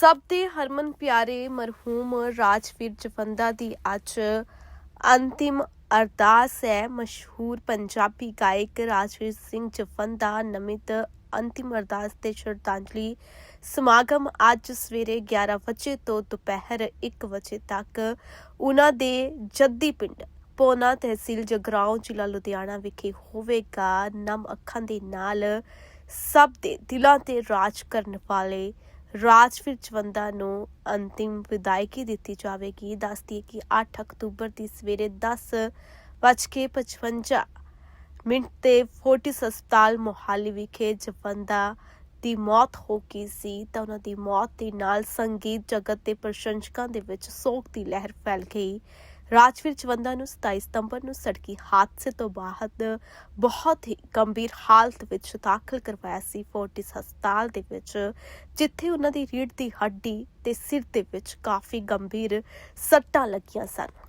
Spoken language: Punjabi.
ਸਭ ਦੇ ਹਰਮਨ ਪਿਆਰੇ, ਮਰਹੂਮ ਰਾਜਵੀਰ ਜਵੰਦਾ ਦੀ ਅੱਜ ਅੰਤਿਮ ਅਰਦਾਸ ਹੈ। ਮਸ਼ਹੂਰ ਪੰਜਾਬੀ ਗਾਇਕ ਰਾਜਵੀਰ ਸਿੰਘ ਜਵੰਦਾ ਨਮਿਤ ਅੰਤਿਮ ਅਰਦਾਸ ਤੇ ਸ਼ਰਧਾਂਜਲੀ ਸਮਾਗਮ ਅੱਜ ਸਵੇਰੇ 11 ਵਜੇ ਤੋਂ ਦੁਪਹਿਰ 1 ਵਜੇ ਤੱਕ ਉਹਨਾਂ ਦੇ ਜੱਦੀ ਪਿੰਡ ਪੋਨਾ ਤਹਿਸੀਲ ਜਗਰਾਉਂ, ਜ਼ਿਲ੍ਹਾ ਲੁਧਿਆਣਾ ਵਿਖੇ ਹੋਵੇਗਾ। ਨਮ ਅੱਖਾਂ ਦੇ ਨਾਲ ਸਭ ਦੇ ਦਿਲਾਂ ਤੇ ਰਾਜ ਕਰਨ ਵਾਲੇ ਰਾਜ ਫਿਰ ਜਵੰਦਾ ਨੂੰ ਅੰਤਿਮ ਵਿਦਾਇਗੀ ਦਿੱਤੀ ਜਾਵੇਗੀ। ਦੱਸਦੀ ਕਿ 8 ਅਕਤੂਬਰ ਦੀ ਸਵੇਰੇ 10:55 ਮਿੰਟ ਤੇ ਫੋਰਟਿਸ ਹਸਪਤਾਲ ਮੋਹਾਲੀ ਵਿਖੇ ਜਵੰਦਾ ਦੀ ਮੌਤ ਹੋ ਗਈ ਸੀ, ਤਾਂ ਉਹਨਾਂ ਦੀ ਮੌਤ ਦੇ ਨਾਲ ਸੰਗੀਤ ਜਗਤ ਦੇ ਪ੍ਰਸ਼ੰਸਕਾਂ ਦੇ ਵਿੱਚ ਸੋਗ ਦੀ ਲਹਿਰ ਫੈਲ ਗਈ। ਰਾਜਵੀਰ ਜਵੰਦਾ ਨੂੰ 27 ਸਤੰਬਰ ਨੂੰ ਸੜਕੀ ਹਾਦਸੇ ਤੋਂ ਬਾਅਦ ਬਹੁਤ ਹੀ ਗੰਭੀਰ ਹਾਲਤ ਵਿੱਚ ਦਾਖਲ ਕਰਵਾਇਆ ਸੀ। ਫੋਰਟਿਸ ਹਸਪਤਾਲ ਦੇ ਵਿੱਚ, ਜਿੱਥੇ ਉਹਨਾਂ ਦੀ ਰੀੜ੍ਹ ਦੀ ਹੱਡੀ ਤੇ ਸਿਰ ਦੇ ਵਿੱਚ ਕਾਫੀ ਗੰਭੀਰ ਸੱਟਾਂ ਲੱਗੀਆਂ ਸਨ।